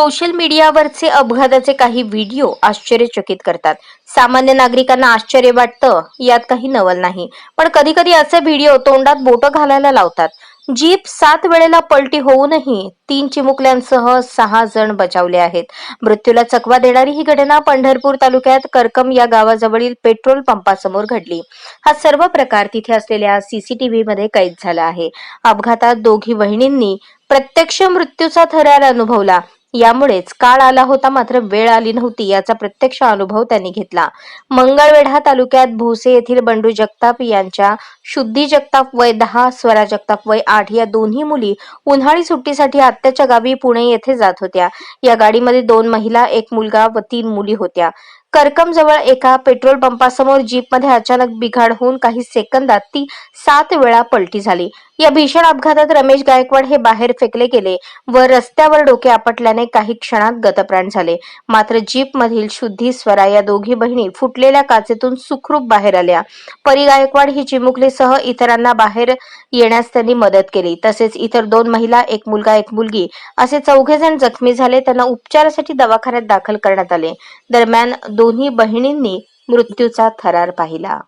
Social मीडियावरचे अपघाताचे काही व्हिडिओ आश्चर्यचकित करतात. सामान्य नागरिकांना आश्चर्य वाटतं यात काही नवल नाही. पण कधी कधी असे व्हिडिओ तोंडात बोटं घालायला लावतात. जीप सात वेळेला पलटी होऊनही तीन चिमुकल्यांसह सहा जण बचावले आहेत. मृत्यूला चकवा देणारी ही घटना पंढरपूर तालुक्यात करकम या गावाजवळील पेट्रोल पंपासमोर घडली. हा सर्व प्रकार तिथे असलेल्या सीसीटीव्ही मध्ये कैद झाला आहे. अपघातात दोघी बहिणींनी प्रत्यक्ष मृत्यूचा थरार अनुभवला. यामुळेच काळ आला होता मात्र वेळ आली नव्हती याचा प्रत्यक्ष अनुभव त्यांनी घेतला. मंगळवेढा तालुक्यात भोसे येथील बंडू जगताप यांच्या शुद्धी जगताप वय दहा स्वरा जगताप वय आठ या दोन्ही मुली उन्हाळी सुट्टीसाठी आत्याच्या गावी पुणे येथे जात होत्या. या गाडीमध्ये दोन महिला एक मुलगा व तीन मुली होत्या. करकम जवळ एका पेट्रोल पंपासमोर जीपमध्ये अचानक बिघाड होऊन काही सेकंदात ती सात वेळा पलटी झाली. या भीषण अपघातात रमेश गायकवाड हे बाहेर फेकले गेले व रस्त्यावर डोके आपटल्याने काही क्षणात गतप्राण झाले. मात्र जीपमधील शुद्धी स्वरा या दोघी बहिणी फुटलेल्या काचेतून सुखरूप बाहेर आल्या. परी गायकवाड ही चिमुकलीसह इतरांना बाहेर येण्यास त्यांनी मदत केली. तसेच इतर दोन महिला एक मुलगा एक मुलगी असे चौघे जण जखमी झाले. त्यांना उपचारासाठी दवाखान्यात दाखल करण्यात आले. दरम्यान दोन्ही बहिणींनी मृत्यूचा थरार पाहिला.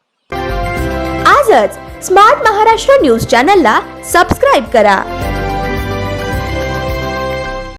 आजच स्मार्ट महाराष्ट्र न्यूज चॅनलला सबस्क्राईब करा.